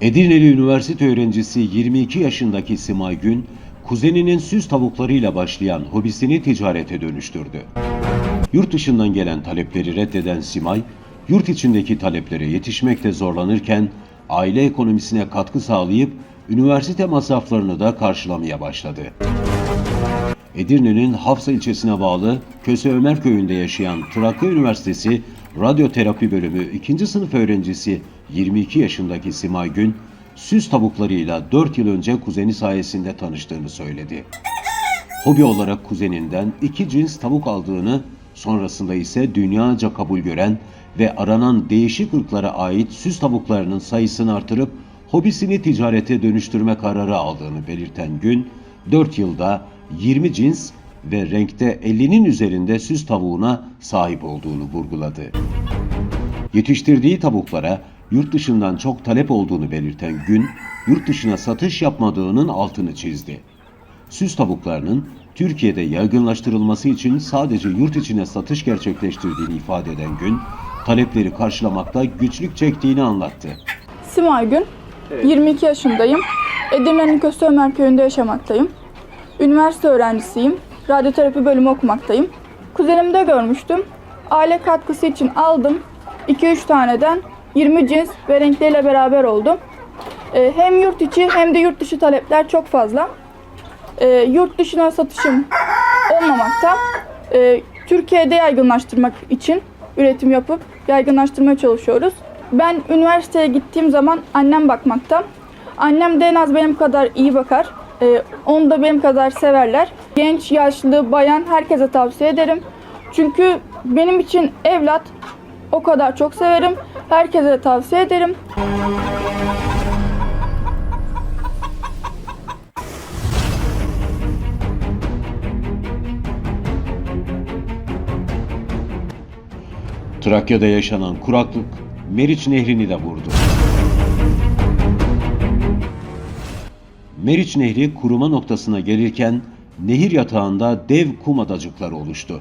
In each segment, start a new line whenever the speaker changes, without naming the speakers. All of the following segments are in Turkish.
Edirneli Üniversite öğrencisi 22 yaşındaki Simay Gün, kuzeninin süs tavuklarıyla başlayan hobisini ticarete dönüştürdü. Yurt dışından gelen talepleri reddeden Simay, yurt içindeki taleplere yetişmekte zorlanırken aile ekonomisine katkı sağlayıp üniversite masraflarını da karşılamaya başladı. Edirne'nin Hafsa ilçesine bağlı Köse Ömer köyünde yaşayan Trakya Üniversitesi Radyoterapi Bölümü 2. sınıf öğrencisi 22 yaşındaki Simay Gün, süs tavuklarıyla 4 yıl önce kuzeni sayesinde tanıştığını söyledi. Hobi olarak kuzeninden iki cins tavuk aldığını, sonrasında ise dünyaca kabul gören ve aranan değişik ırklara ait süs tavuklarının sayısını artırıp hobisini ticarete dönüştürme kararı aldığını belirten Gün, 4 yılda 20 cins ve renkte 50'nin üzerinde süs tavuğuna sahip olduğunu vurguladı. Yetiştirdiği tavuklara yurt dışından çok talep olduğunu belirten Gün, yurt dışına satış yapmadığının altını çizdi. Süs tavuklarının Türkiye'de yaygınlaştırılması için sadece yurt içine satış gerçekleştirdiğini ifade eden Gün, talepleri karşılamakta güçlük çektiğini anlattı.
Simay Gün, 22 yaşındayım. Edirne'nin Köse Ömer köyünde yaşamaktayım. Üniversite öğrencisiyim. Radyoterapi bölümü okumaktayım. Kuzenimde görmüştüm. Aile katkısı için aldım. 2-3 taneden 20 cins ve renkleriyle beraber oldum. Ee, hem yurt içi hem de yurt dışı talepler çok fazla. Ee, yurt dışına satışım olmamakta. Ee, Türkiye'de yaygınlaştırmak için üretim yapıp yaygınlaştırmaya çalışıyoruz. Ben üniversiteye gittiğim zaman annem bakmakta. Annem de en az benim kadar iyi bakar. Ee, onu da benim kadar severler. Genç, yaşlı, bayan herkese tavsiye ederim. Çünkü benim için evlat o kadar çok severim. Herkese tavsiye ederim.
Trakya'da yaşanan kuraklık Meriç Nehri'ni de vurdu. Meriç Nehri kuruma noktasına gelirken nehir yatağında dev kum adacıkları oluştu.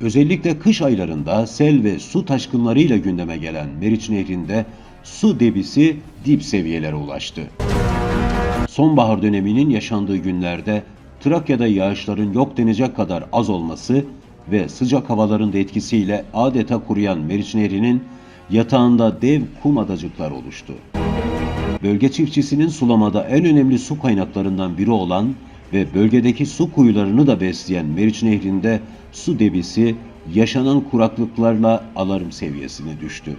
Özellikle kış aylarında sel ve su taşkınlarıyla gündeme gelen Meriç Nehri'nde su debisi dip seviyelere ulaştı. Sonbahar döneminin yaşandığı günlerde Trakya'da yağışların yok denecek kadar az olması ve sıcak havaların da etkisiyle adeta kuruyan Meriç Nehri'nin yatağında dev kum adacıklar oluştu. Bölge çiftçisinin sulamada en önemli su kaynaklarından biri olan ve bölgedeki su kuyularını da besleyen Meriç Nehri'nde su debisi yaşanan kuraklıklarla alarm seviyesine düştü.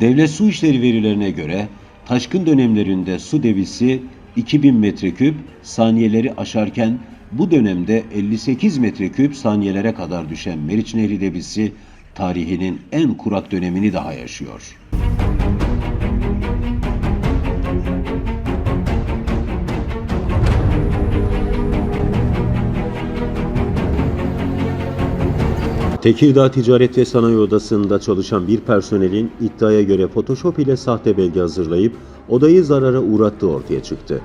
Devlet Su İşleri verilerine göre taşkın dönemlerinde su debisi 2000 metreküp saniyeleri aşarken bu dönemde 58 metreküp saniyelere kadar düşen Meriç Nehri debisi tarihinin en kurak dönemini daha yaşıyor. Tekirdağ Ticaret ve Sanayi Odası'nda çalışan bir personelin iddiaya göre Photoshop ile sahte belge hazırlayıp odayı zarara uğrattığı ortaya çıktı.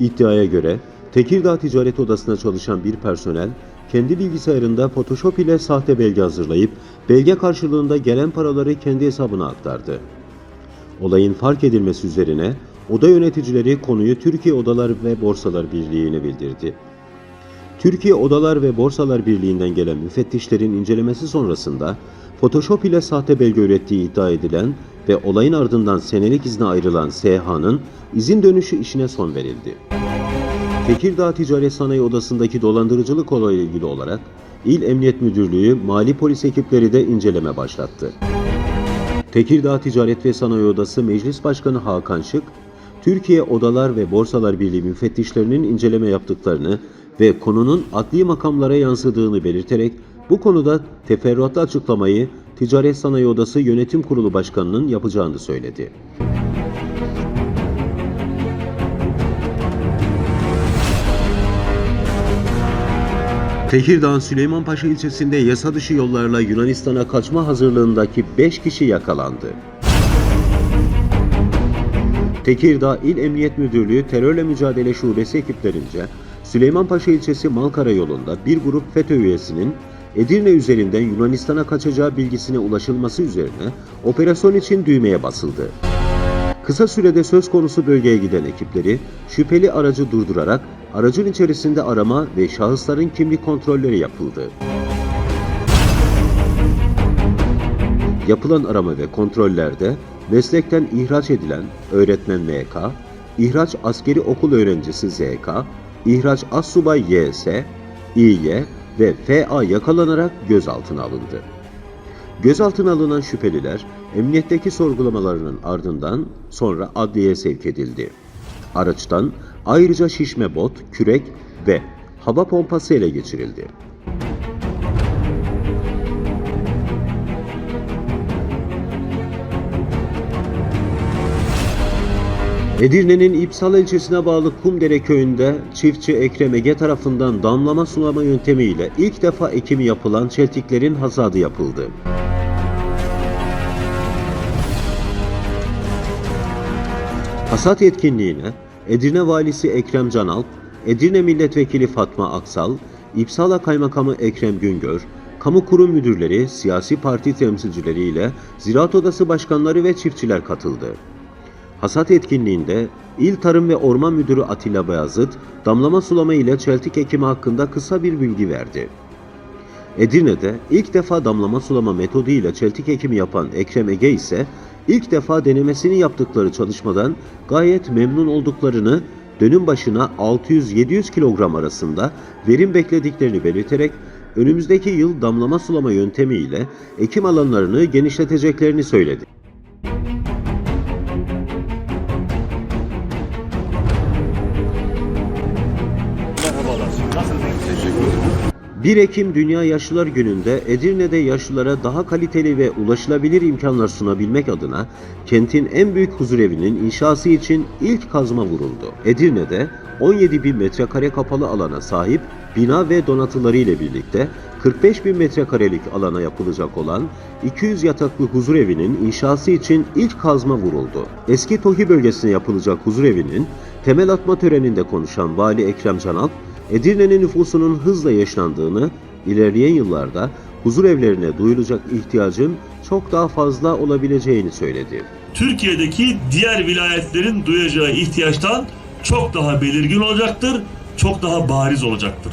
İddiaya göre Tekirdağ Ticaret Odası'nda çalışan bir personel kendi bilgisayarında Photoshop ile sahte belge hazırlayıp belge karşılığında gelen paraları kendi hesabına aktardı. Olayın fark edilmesi üzerine oda yöneticileri konuyu Türkiye Odalar ve Borsalar Birliği'ne bildirdi. Türkiye Odalar ve Borsalar Birliği'nden gelen müfettişlerin incelemesi sonrasında Photoshop ile sahte belge ürettiği iddia edilen ve olayın ardından senelik izne ayrılan SH'nın izin dönüşü işine son verildi. Tekirdağ Ticaret Sanayi Odası'ndaki dolandırıcılık olayıyla ilgili olarak İl Emniyet Müdürlüğü Mali Polis ekipleri de inceleme başlattı. Tekirdağ Ticaret ve Sanayi Odası Meclis Başkanı Hakan Şık, Türkiye Odalar ve Borsalar Birliği müfettişlerinin inceleme yaptıklarını ve konunun adli makamlara yansıdığını belirterek bu konuda teferruatlı açıklamayı Ticaret Sanayi Odası Yönetim Kurulu Başkanı'nın yapacağını söyledi. Tekirdağ Süleymanpaşa ilçesinde yasa dışı yollarla Yunanistan'a kaçma hazırlığındaki 5 kişi yakalandı. Tekirdağ İl Emniyet Müdürlüğü Terörle Mücadele Şubesi ekiplerince Süleymanpaşa ilçesi Malkara yolunda bir grup FETÖ üyesinin Edirne üzerinden Yunanistan'a kaçacağı bilgisine ulaşılması üzerine operasyon için düğmeye basıldı. Kısa sürede söz konusu bölgeye giden ekipleri şüpheli aracı durdurarak aracın içerisinde arama ve şahısların kimlik kontrolleri yapıldı. Yapılan arama ve kontrollerde meslekten ihraç edilen öğretmen MK, ihraç askeri okul öğrencisi ZK, ihraç assubay YS, İY ve FA yakalanarak gözaltına alındı. Gözaltına alınan şüpheliler emniyetteki sorgulamalarının ardından sonra adliyeye sevk edildi. Araçtan ayrıca şişme bot, kürek ve hava pompası ele geçirildi. Edirne'nin İpsal ilçesine bağlı Kumdere köyünde çiftçi Ekrem Ege tarafından damlama sulama yöntemiyle ilk defa ekimi yapılan çeltiklerin hasadı yapıldı. Hasat etkinliğine Edirne Valisi Ekrem Canalp, Edirne Milletvekili Fatma Aksal, İpsala Kaymakamı Ekrem Güngör, kamu kurum müdürleri, siyasi parti temsilcileriyle Ziraat Odası başkanları ve çiftçiler katıldı. Hasat etkinliğinde İl Tarım ve Orman Müdürü Atilla Bayazıt, damlama sulama ile çeltik ekimi hakkında kısa bir bilgi verdi. Edirne'de ilk defa damlama sulama metodu ile çeltik ekimi yapan Ekrem Ege ise ilk defa denemesini yaptıkları çalışmadan gayet memnun olduklarını, dönüm başına 600-700 kilogram arasında verim beklediklerini belirterek önümüzdeki yıl damlama sulama yöntemi ile ekim alanlarını genişleteceklerini söyledi. 1 Ekim Dünya Yaşlılar Günü'nde Edirne'de yaşlılara daha kaliteli ve ulaşılabilir imkanlar sunabilmek adına kentin en büyük huzurevinin inşası için ilk kazma vuruldu. Edirne'de 17 bin metrekare kapalı alana sahip bina ve donatıları ile birlikte 45 bin metrekarelik alana yapılacak olan 200 yataklı huzurevinin inşası için ilk kazma vuruldu. Eski Tohi bölgesine yapılacak huzurevinin temel atma töreninde konuşan Vali Ekrem Canalp, Edirne'nin nüfusunun hızla yaşlandığını, ilerleyen yıllarda huzur evlerine duyulacak ihtiyacın çok daha fazla olabileceğini söyledi.
Türkiye'deki diğer vilayetlerin duyacağı ihtiyaçtan çok daha belirgin olacaktır, çok daha bariz olacaktır.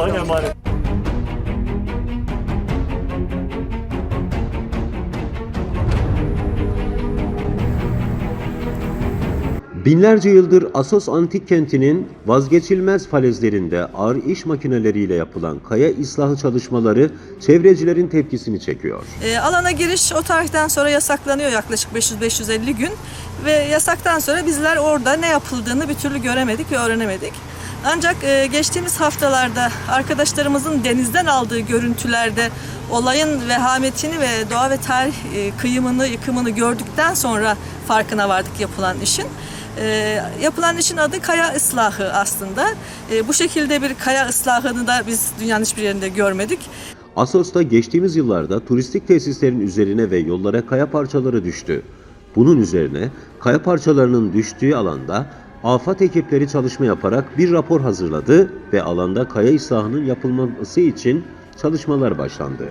Allah'ın emaneti.
Binlerce yıldır Asos antik kentinin vazgeçilmez falezlerinde ağır iş makineleriyle yapılan kaya ıslahı çalışmaları çevrecilerin tepkisini çekiyor.
E, alana giriş o tarihten sonra yasaklanıyor yaklaşık 500-550 gün ve yasaktan sonra bizler orada ne yapıldığını bir türlü göremedik ve öğrenemedik. Ancak e, geçtiğimiz haftalarda arkadaşlarımızın denizden aldığı görüntülerde olayın vehametini ve doğa ve tarih e, kıyımını, yıkımını gördükten sonra farkına vardık yapılan işin. E, yapılan işin adı kaya ıslahı aslında. E, bu şekilde bir kaya ıslahını da biz dünyanın hiçbir yerinde görmedik.
Asos'ta geçtiğimiz yıllarda turistik tesislerin üzerine ve yollara kaya parçaları düştü. Bunun üzerine kaya parçalarının düştüğü alanda afet ekipleri çalışma yaparak bir rapor hazırladı ve alanda kaya ıslahının yapılması için çalışmalar başlandı.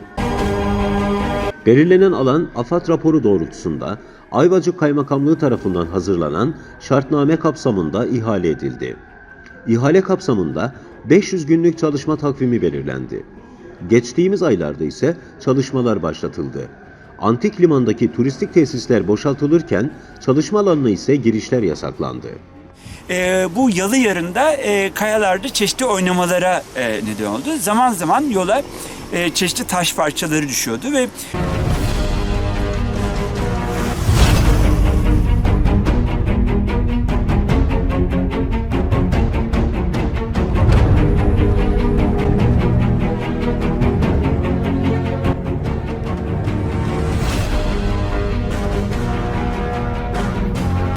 Belirlenen alan AFAD raporu doğrultusunda Ayvacık Kaymakamlığı tarafından hazırlanan şartname kapsamında ihale edildi. İhale kapsamında 500 günlük çalışma takvimi belirlendi. Geçtiğimiz aylarda ise çalışmalar başlatıldı. Antik limandaki turistik tesisler boşaltılırken çalışma alanına ise girişler yasaklandı.
Ee, bu yalı yarında e, kayalarda çeşitli oynamalara e, neden oldu. Zaman zaman yola e, çeşitli taş parçaları düşüyordu ve